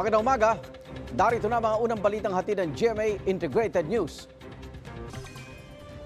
Magandang umaga. Darito na mga unang balitang hatid ng GMA Integrated News.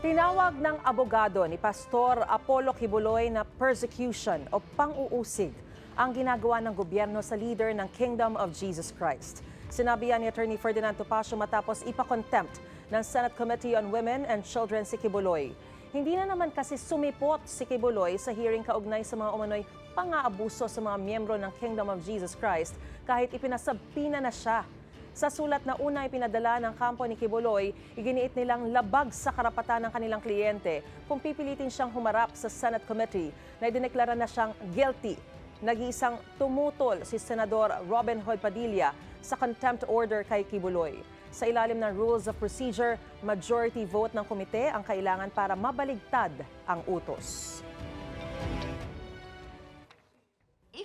Tinawag ng abogado ni Pastor Apollo Kibuloy na persecution o pang-uusig ang ginagawa ng gobyerno sa leader ng Kingdom of Jesus Christ. Sinabi yan ni Attorney Ferdinand Topacio matapos ipa-contempt ng Senate Committee on Women and Children si Kibuloy. Hindi na naman kasi sumipot si Kibuloy sa hearing kaugnay sa mga umano'y pang-aabuso sa mga miyembro ng Kingdom of Jesus Christ kahit ipinasabpina na siya sa sulat na una ipinadala ng kampo ni Kibuloy, iginiit nilang labag sa karapatan ng kanilang kliyente kung pipilitin siyang humarap sa Senate Committee na idineklara na siyang guilty. Nag-iisang tumutol si Senador Robin Hood Padilla sa contempt order kay Kibuloy. Sa ilalim ng Rules of Procedure, majority vote ng komite ang kailangan para mabaligtad ang utos.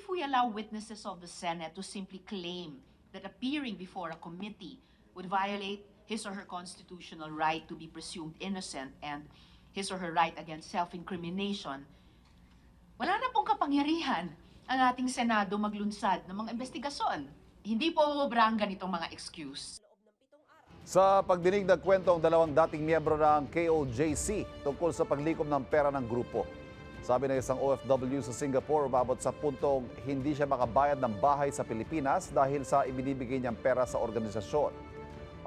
If we allow witnesses of the Senate to simply claim that appearing before a committee would violate his or her constitutional right to be presumed innocent and his or her right against self-incrimination, wala na pong kapangyarihan ang ating Senado maglunsad ng mga investigasyon. Hindi po ubra ang ganitong mga excuse. Sa pagdinig ng kwento ang dalawang dating miyembro ng KOJC tungkol sa paglikom ng pera ng grupo. Sabi ng isang OFW sa Singapore, umabot sa puntong hindi siya makabayad ng bahay sa Pilipinas dahil sa ibinibigay niyang pera sa organisasyon.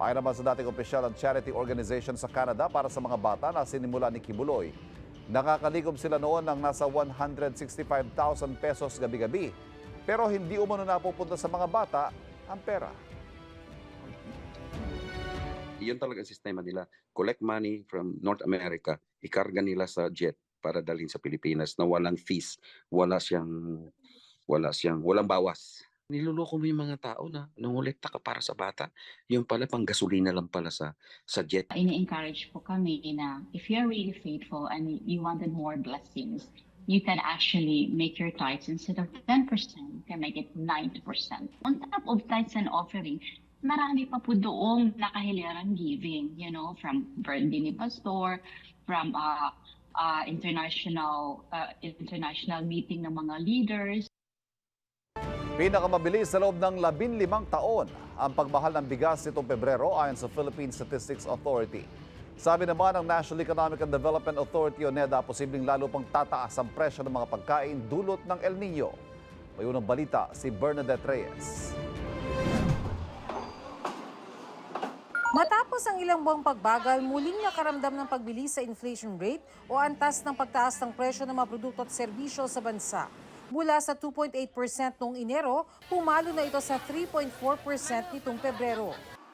Ayon naman sa dating opisyal ng charity organization sa Canada para sa mga bata na sinimula ni Kibuloy, nakakalikom sila noon ng nasa 165,000 pesos gabi-gabi. Pero hindi umano napupunta sa mga bata ang pera. Iyon talaga ang sistema nila. Collect money from North America, ikarga nila sa jet para dalhin sa Pilipinas na walang fees, wala siyang wala siyang walang bawas. Niloloko mo yung mga tao na nangolekta ka para sa bata, yung pala pang gasolina lang pala sa sa jet. ini-encourage po kami na if you're really faithful and you wanted more blessings, you can actually make your tithes instead of 10%, you can make it 90%. On top of tithes and offering, marami pa po doong nakahiliran giving, you know, from birthday ni Pastor, from uh, uh, international uh, international meeting ng mga leaders, Pinakamabilis sa loob ng 15 taon ang pagmahal ng bigas nitong Pebrero ayon sa Philippine Statistics Authority. Sabi naman ng National Economic and Development Authority o NEDA, posibleng lalo pang tataas ang presyo ng mga pagkain dulot ng El Nino. May unang balita si Bernadette Reyes. Matapos ang ilang buwang pagbagal, muling nakaramdam ng pagbilis sa inflation rate o antas ng pagtaas ng presyo ng mga produkto at serbisyo sa bansa. Mula sa 2.8% noong Enero, pumalo na ito sa 3.4% nitong Pebrero.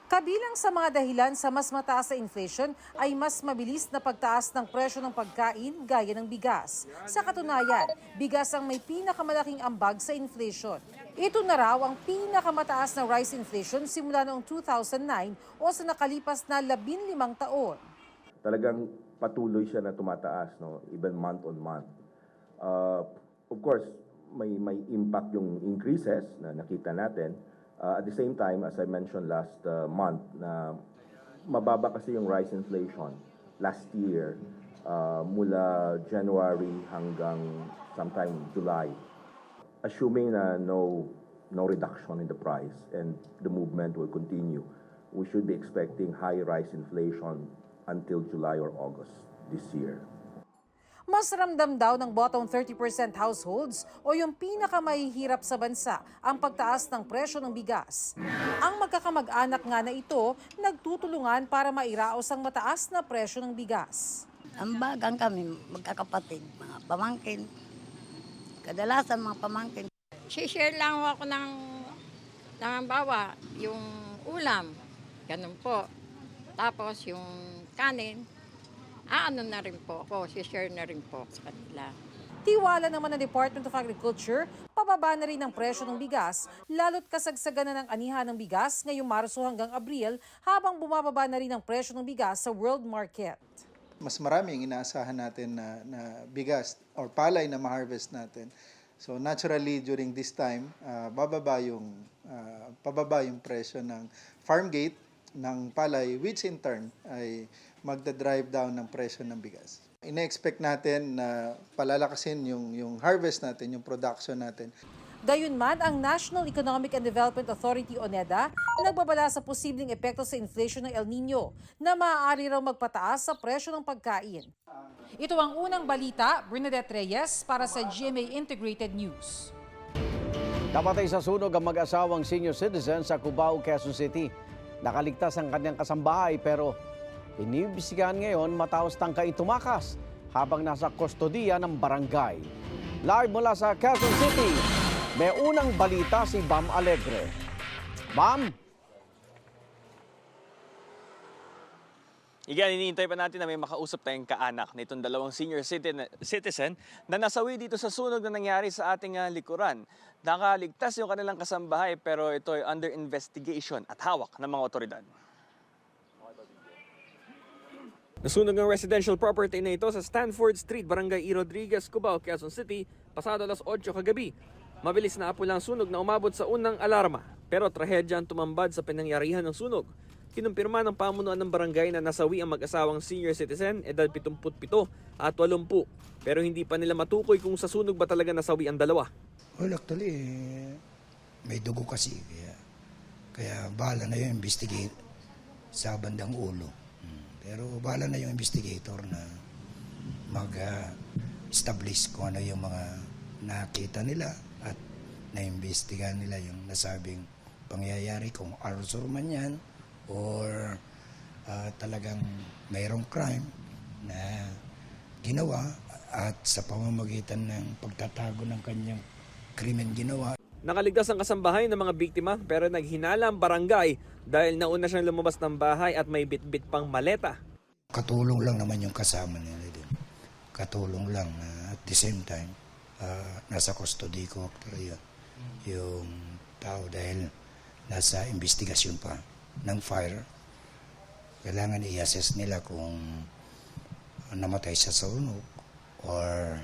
Kabilang sa mga dahilan sa mas mataas na inflation ay mas mabilis na pagtaas ng presyo ng pagkain gaya ng bigas. Sa katunayan, bigas ang may pinakamalaking ambag sa inflation. Ito na raw ang pinakamataas na rice inflation simula noong 2009 o sa nakalipas na 15 taon. talagang patuloy siya na tumataas, no? even month on month. Uh, of course, may, may impact yung increases na nakita natin. Uh, at the same time, as I mentioned last uh, month, na mababa kasi yung rice inflation last year uh, mula January hanggang sometime July. Assuming na no no reduction in the price and the movement will continue, we should be expecting high rice inflation until July or August this year. Mas ramdam daw ng bottom 30% households o yung pinakamahihirap sa bansa ang pagtaas ng presyo ng bigas. Ang magkakamag-anak nga na ito nagtutulungan para mairaos ang mataas na presyo ng bigas. Ang bagang kami, magkakapatid, mga pamangkin. Kadalasan mga pamangkin. share lang ako ng, ng bawa, yung ulam, ganun po. Tapos yung kanin, aano na rin po ako, share na rin po sa kanila. Tiwala naman ng Department of Agriculture, pababa na rin ang presyo ng bigas, lalo't kasagsagan na ng anihan ng bigas ngayong Marso hanggang Abril habang bumababa na rin ang presyo ng bigas sa world market. Mas marami ang inaasahan natin na, na bigas or palay na ma-harvest natin. So naturally during this time, ah, bababa yung ah, pababa yung presyo ng farm gate ng palay which in turn ay magda-drive down ng presyo ng bigas. Ina-expect natin na palalakasin yung yung harvest natin, yung production natin. Gayunman, ang National Economic and Development Authority o NEDA nagbabala sa posibleng epekto sa inflation ng El Nino na maaari raw magpataas sa presyo ng pagkain. Ito ang unang balita, Bernadette Reyes para sa GMA Integrated News. Napatay sa sunog ang mag-asawang senior citizen sa Cubao, Quezon City. Nakaligtas ang kanyang kasambahay pero inibisigan ngayon matapos tangkay tumakas habang nasa kustodiya ng barangay. Live mula sa Quezon City, may unang balita si Bam Alegre. Bam! Igan, iniintay pa natin na may makausap tayong kaanak nitong dalawang senior citizen, na nasawi dito sa sunog na nangyari sa ating ah, likuran. Nakaligtas yung kanilang kasambahay pero ito ay under investigation at hawak ng mga otoridad. Nasunog ang residential property na ito sa Stanford Street, Barangay E. Rodriguez, Cubao, Quezon City, pasado alas 8 kagabi. Mabilis na apula ang sunog na umabot sa unang alarma, pero trahedya ang tumambad sa pinangyarihan ng sunog. Kinumpirma ng pamunuan ng barangay na nasawi ang mag-asawang senior citizen, edad 77 at 80. Pero hindi pa nila matukoy kung sa sunog ba talaga nasawi ang dalawa. Well, actually, eh, may dugo kasi. Kaya, kaya bahala na yung investigate sa bandang ulo. Hmm. Pero bahala na yung investigator na mag-establish kung ano yung mga nakita nila naimbestigahan nila yung nasabing pangyayari kung arson man yan or ah, talagang mayroong crime na ginawa at sa pamamagitan ng pagtatago ng kanyang krimen ginawa Nakaligtas ang kasambahay ng mga biktima pero naghinala ang barangay dahil nauna siyang lumabas ng bahay at may bitbit pang maleta. katulong lang naman yung kasama nila din. Katulong lang na at the same time, ah, nasa custody ko actually yun. Yung tao dahil nasa investigasyon pa ng fire. Kailangan i-assess nila kung namatay siya sa sunog or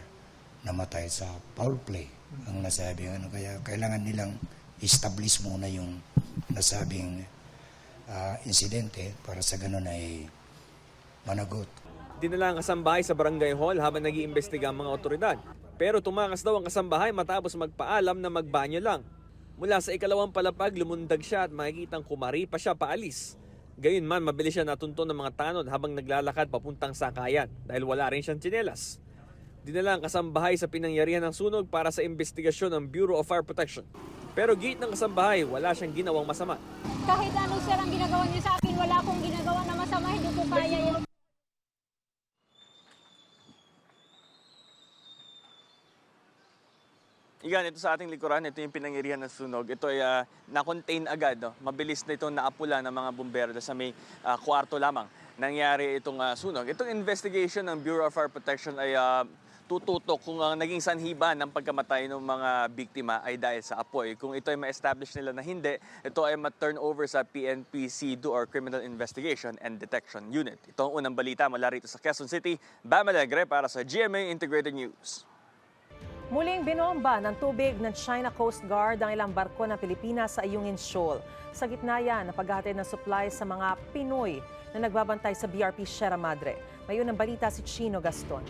namatay sa foul play ang nasabing ano kaya kailangan nilang establish muna yung nasabing ah, insidente para sa ganun ay managot. Dinala ang kasambahay sa barangay hall habang nag-iimbestiga ang mga otoridad. Pero tumakas daw ang kasambahay matapos magpaalam na magbanyo lang. Mula sa ikalawang palapag, lumundag siya at makikitang kumari pa siya paalis. Gayunman, mabilis siya natunto ng mga tanod habang naglalakad papuntang sakayan dahil wala rin siyang tsinelas. Dinala ang kasambahay sa pinangyarihan ng sunog para sa investigasyon ng Bureau of Fire Protection. Pero gate ng kasambahay, wala siyang ginawang masama. kahit ano sir ang ginagawa niyo sa akin, wala akong ginagawa na masama, hindi ko kaya yun. Igan, ito sa ating likuran, ito yung pinangyarihan ng sunog. Ito ay ah, na-contain agad. No? Mabilis na itong naapula ng mga bumbero sa may ah, kwarto lamang nangyari itong ah, sunog. Itong investigation ng Bureau of Fire Protection ay ah, tututok kung ang naging sanhiba ng pagkamatay ng mga biktima ay dahil sa apoy. Kung ito ay ma-establish nila na hindi, ito ay ma-turn over sa PNP CIDU or Criminal Investigation and Detection Unit. Ito ang unang balita mula rito sa Quezon City. Bam Alegre para sa GMA Integrated News. Muling binomba ng tubig ng China Coast Guard ang ilang barko ng Pilipinas sa Ayungin Shoal. Sa gitna yan, napaghatid ng supply sa mga Pinoy na nagbabantay sa BRP Sierra Madre. Ngayon ang balita si Chino Gaston.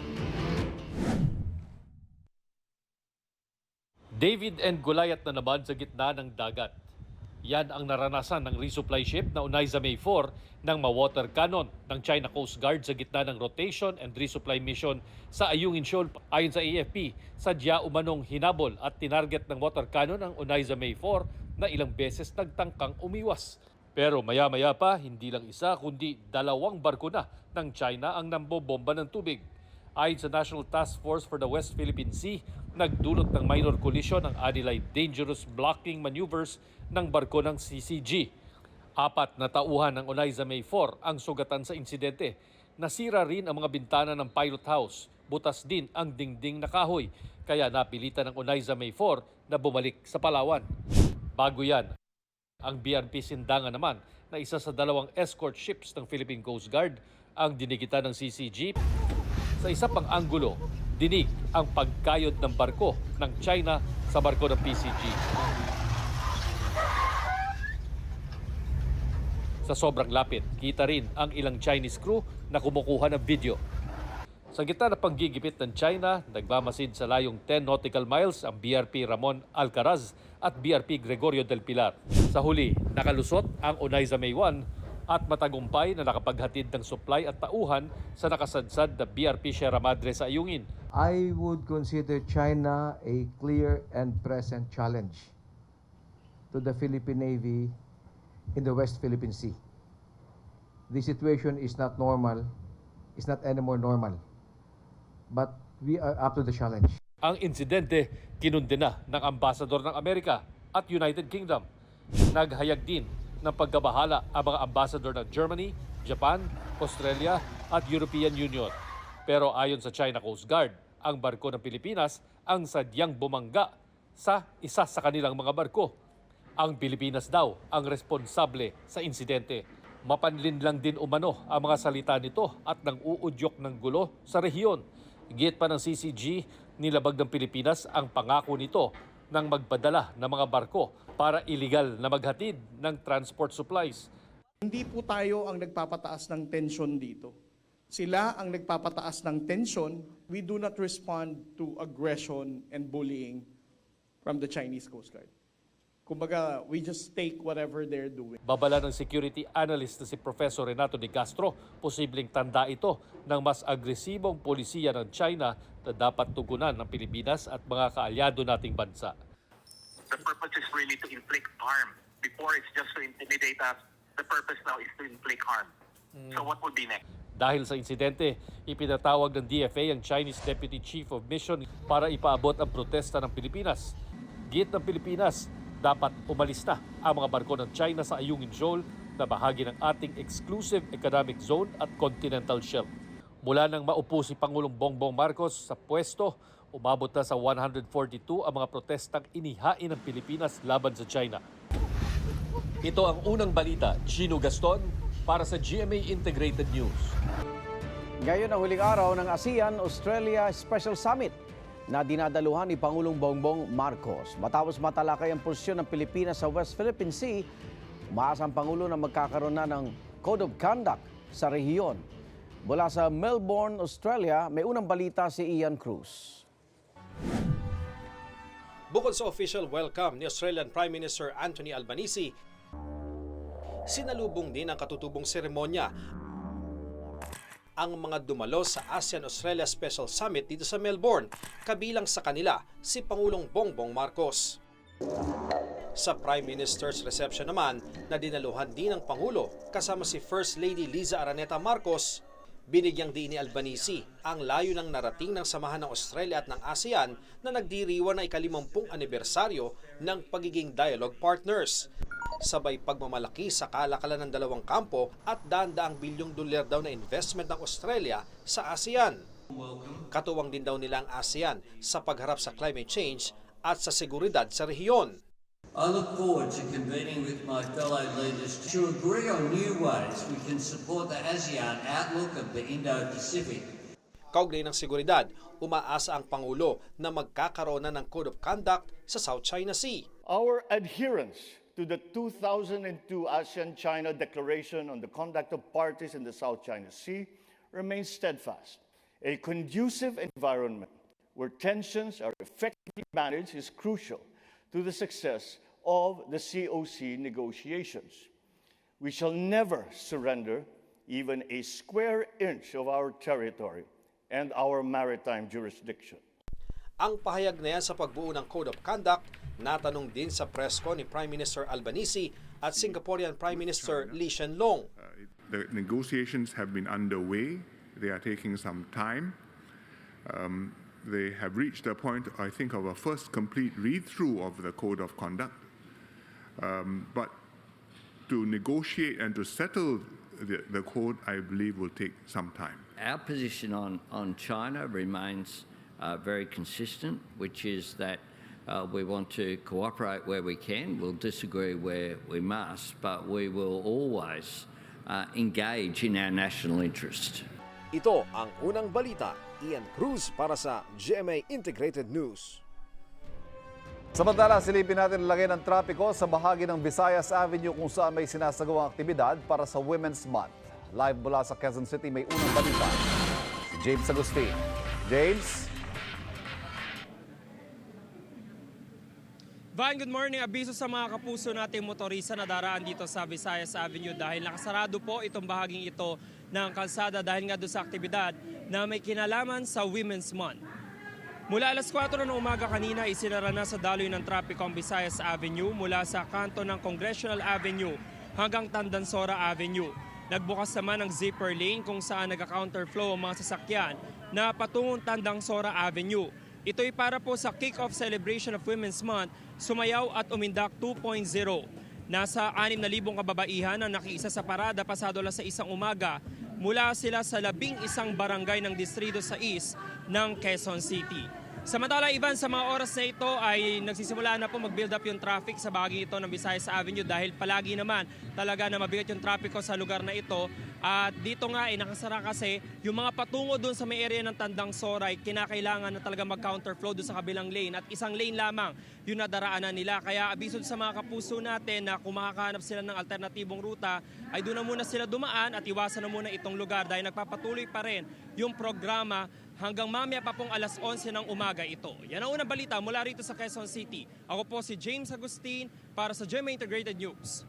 David and Goliath na naman sa gitna ng dagat. Yan ang naranasan ng resupply ship na Unaiza May 4 ng ma-water cannon ng China Coast Guard sa gitna ng rotation and resupply mission sa Ayungin Shoal. Ayon sa AFP, sadya umanong hinabol at tinarget ng water cannon ang Unaiza May 4 na ilang beses nagtangkang umiwas. Pero maya-maya pa, hindi lang isa kundi dalawang barko na ng China ang nambobomba ng tubig. Ayon sa National Task Force for the West Philippine Sea, nagdulot ng minor collision ang anilay dangerous blocking maneuvers ng barko ng CCG. Apat na tauhan ng Onaiza May 4 ang sugatan sa insidente. Nasira rin ang mga bintana ng pilot house. Butas din ang dingding na kahoy. Kaya napilitan ng Onaiza May 4 na bumalik sa Palawan. Bago yan, ang BRP Sindangan naman na isa sa dalawang escort ships ng Philippine Coast Guard ang dinigitan ng CCG sa isa pang anggulo, dinig ang pagkayod ng barko ng China sa barko ng PCG. Sa sobrang lapit, kita rin ang ilang Chinese crew na kumukuha ng video. Sa gitna ng panggigipit ng China, nagmamasid sa layong 10 nautical miles ang BRP Ramon Alcaraz at BRP Gregorio del Pilar. Sa huli, nakalusot ang Onaiza May 1 at matagumpay na nakapaghatid ng supply at tauhan sa nakasadsad na BRP Sierra Madre sa Ayungin. I would consider China a clear and present challenge to the Philippine Navy in the West Philippine Sea. The situation is not normal, it's not anymore normal, but we are up to the challenge. Ang insidente kinundena ng ambasador ng Amerika at United Kingdom. Naghayag din ng pagkabahala ang mga ambasador ng Germany, Japan, Australia at European Union. Pero ayon sa China Coast Guard, ang barko ng Pilipinas ang sadyang bumangga sa isa sa kanilang mga barko. Ang Pilipinas daw ang responsable sa insidente. Mapanlin lang din umano ang mga salita nito at nang uudyok ng gulo sa rehiyon. Git pa ng CCG, nilabag ng Pilipinas ang pangako nito ng magpadala ng mga barko para iligal na maghatid ng transport supplies. Hindi po tayo ang nagpapataas ng tensyon dito. Sila ang nagpapataas ng tensyon. We do not respond to aggression and bullying from the Chinese Coast Guard. Kumbaga, we just take whatever they're doing. Babala ng security analyst na si Professor Renato de Castro, posibleng tanda ito ng mas agresibong polisiya ng China na dapat tugunan ng Pilipinas at mga kaalyado nating bansa. The purpose is really to inflict harm. Before it's just to intimidate us. The purpose now is to inflict harm. So what would be next? Dahil sa insidente, ipinatawag ng DFA ang Chinese Deputy Chief of Mission para ipaabot ang protesta ng Pilipinas. Git ng Pilipinas, dapat umalis na ang mga barko ng China sa Ayungin Shoal na bahagi ng ating exclusive economic zone at continental shelf. Mula nang maupo si Pangulong Bongbong Marcos sa pwesto, umabot na sa 142 ang mga protestang inihain ng Pilipinas laban sa China. Ito ang unang balita, Gino Gaston, para sa GMA Integrated News. Ngayon ang huling araw ng ASEAN-Australia Special Summit na dinadaluhan ni Pangulong Bongbong Marcos. Matapos matalakay ang posisyon ng Pilipinas sa West Philippine Sea, umaasa ang Pangulo na magkakaroon na ng Code of Conduct sa rehiyon. Mula sa Melbourne, Australia, may unang balita si Ian Cruz. Bukod sa official welcome ni Australian Prime Minister Anthony Albanese, sinalubong din ang katutubong seremonya ang mga dumalo sa ASEAN-Australia Special Summit dito sa Melbourne, kabilang sa kanila si Pangulong Bongbong Marcos. Sa Prime Minister's reception naman na dinaluhan din ng Pangulo kasama si First Lady Liza Araneta Marcos, binigyang din ni Albanese ang layo ng narating ng samahan ng Australia at ng ASEAN na nagdiriwan na ikalimampung anibersaryo ng pagiging dialogue partners sabay pagmamalaki sa kalakalan ng dalawang kampo at daan-daang bilyong dolyar daw na investment ng Australia sa ASEAN. Katuwang din daw nila ang ASEAN sa pagharap sa climate change at sa seguridad sa rehiyon. I look forward to convening with my fellow leaders to agree on new ways we can support the ASEAN outlook of the Indo-Pacific. Kaugnay ng seguridad, umaasa ang Pangulo na magkakaroon na ng Code of Conduct sa South China Sea. Our adherence to the 2002 ASEAN-China Declaration on the Conduct of Parties in the South China Sea remains steadfast. A conducive environment where tensions are effectively managed is crucial to the success of the COC negotiations. We shall never surrender even a square inch of our territory and our maritime jurisdiction. Ang pahayag na yan sa pagbuo ng Code of Conduct, natanong din sa presko ni Prime Minister Albanese at Singaporean Prime Minister Lee Hsien Loong. The negotiations have been underway. They are taking some time. Um, they have reached a point, I think, of a first complete read through of the Code of Conduct. Um, but to negotiate and to settle the, the code, I believe, will take some time. Our position on, on China remains uh, very consistent, which is that uh, we want to cooperate where we can, we'll disagree where we must, but we will always uh, engage in our national interest. Ito ang unang balita, Ian Cruz para sa GMA Integrated News. Samantala, silipin natin lagay ng trapiko sa bahagi ng Visayas Avenue kung saan may sinasagawang aktibidad para sa Women's Month. Live mula sa Quezon City, may unang balita. Si James Agustin. James? Van, good morning. Abiso sa mga kapuso nating motorista na daraan dito sa Visayas Avenue dahil nakasarado po itong bahaging ito ng kalsada dahil nga doon sa aktibidad na may kinalaman sa Women's Month. Mula alas 4 ng umaga kanina, isinara na sa daloy ng trapiko ang Visayas Avenue mula sa kanto ng Congressional Avenue hanggang Tandansora Avenue. Nagbukas naman ang zipper lane kung saan nagka-counterflow ang mga sasakyan na patungong Tandansora Avenue. Ito'y para po sa kick-off celebration of Women's Month, Sumayaw at Umindak 2.0. Nasa 6,000 kababaihan ang nakiisa sa parada pasado lang sa isang umaga mula sila sa labing isang barangay ng Distrito 6 ng Quezon City. Samantala, Ivan, sa mga oras na ito ay nagsisimula na po mag-build up yung traffic sa bahagi ito ng Visayas Avenue dahil palagi naman talaga na mabigat yung trapiko sa lugar na ito. At dito nga ay nakasara kasi yung mga patungo doon sa may area ng Tandang Soray, kinakailangan na talaga mag-counterflow doon sa kabilang lane at isang lane lamang yung nadaraanan nila. Kaya abiso sa mga kapuso natin na kung sila ng alternatibong ruta, ay doon na muna sila dumaan at iwasan na muna itong lugar dahil nagpapatuloy pa rin yung programa hanggang mamaya pa pong alas 11 ng umaga ito. Yan ang unang balita mula rito sa Quezon City. Ako po si James Agustin para sa GMA Integrated News.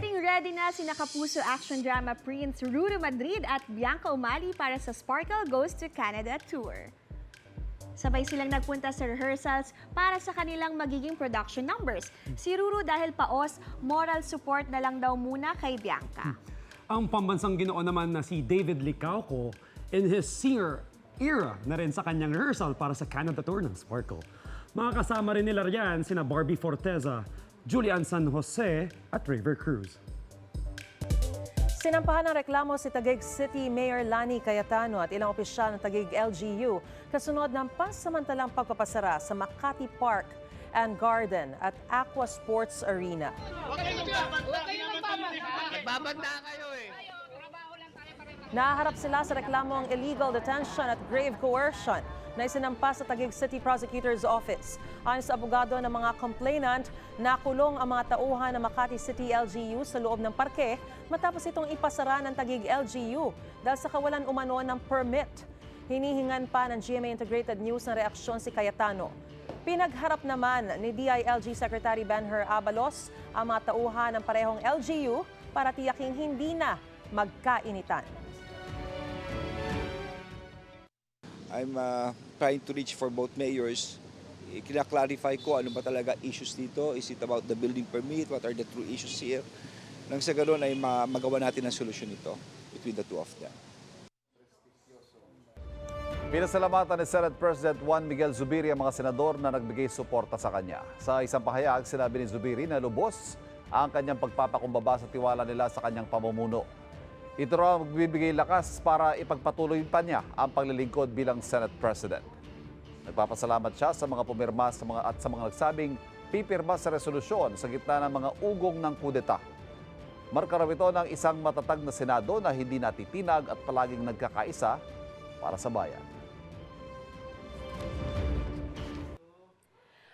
Getting ready na si Nakapuso action drama Prince Ruru Madrid at Bianca Umali para sa Sparkle Goes to Canada Tour. Sabay silang nagpunta sa rehearsals para sa kanilang magiging production numbers. Si Ruru dahil paos, moral support na lang daw muna kay Bianca. Ang pambansang ginoo naman na si David Licauco in his singer era na rin sa kanyang rehearsal para sa Canada Tour ng Sparkle. Mga kasama rin nila riyan sina Barbie Forteza, Julian San Jose at River Cruz. Sinampahan ng reklamo si Taguig City Mayor Lani Cayetano at ilang opisyal ng Taguig LGU kasunod ng pansamantalang pagpapasara sa Makati Park and Garden at Aqua Sports Arena. Nagbabanda kayo eh. Naharap sila sa reklamong illegal detention at grave coercion na isinampa sa Taguig City Prosecutor's Office. Ayon sa abogado ng mga complainant, nakulong ang mga tauhan ng Makati City LGU sa loob ng parke matapos itong ipasara ng Taguig LGU dahil sa kawalan umano ng permit. Hinihingan pa ng GMA Integrated News ng reaksyon si Cayetano. Pinagharap naman ni DILG Secretary Benher Abalos ang mga tauhan ng parehong LGU para tiyaking hindi na magkainitan. I'm uh, trying to reach for both mayors. Eh, Kina-clarify ko ano ba talaga issues dito. Is it about the building permit? What are the true issues here? Nang sa ganoon ay ma- magawa natin ang solusyon nito between the two of them. Pinasalamatan ni Senate President Juan Miguel Zubiri ang mga senador na nagbigay suporta sa kanya. Sa isang pahayag, sinabi ni Zubiri na lubos ang kanyang pagpapakumbaba sa tiwala nila sa kanyang pamumuno. Ito raw ang magbibigay lakas para ipagpatuloy pa niya ang paglilingkod bilang Senate President. Nagpapasalamat siya sa mga pumirma sa mga, at sa mga nagsabing pipirma sa resolusyon sa gitna ng mga ugong ng kudeta. Marka raw ito ng isang matatag na Senado na hindi natitinag at palaging nagkakaisa para sa bayan.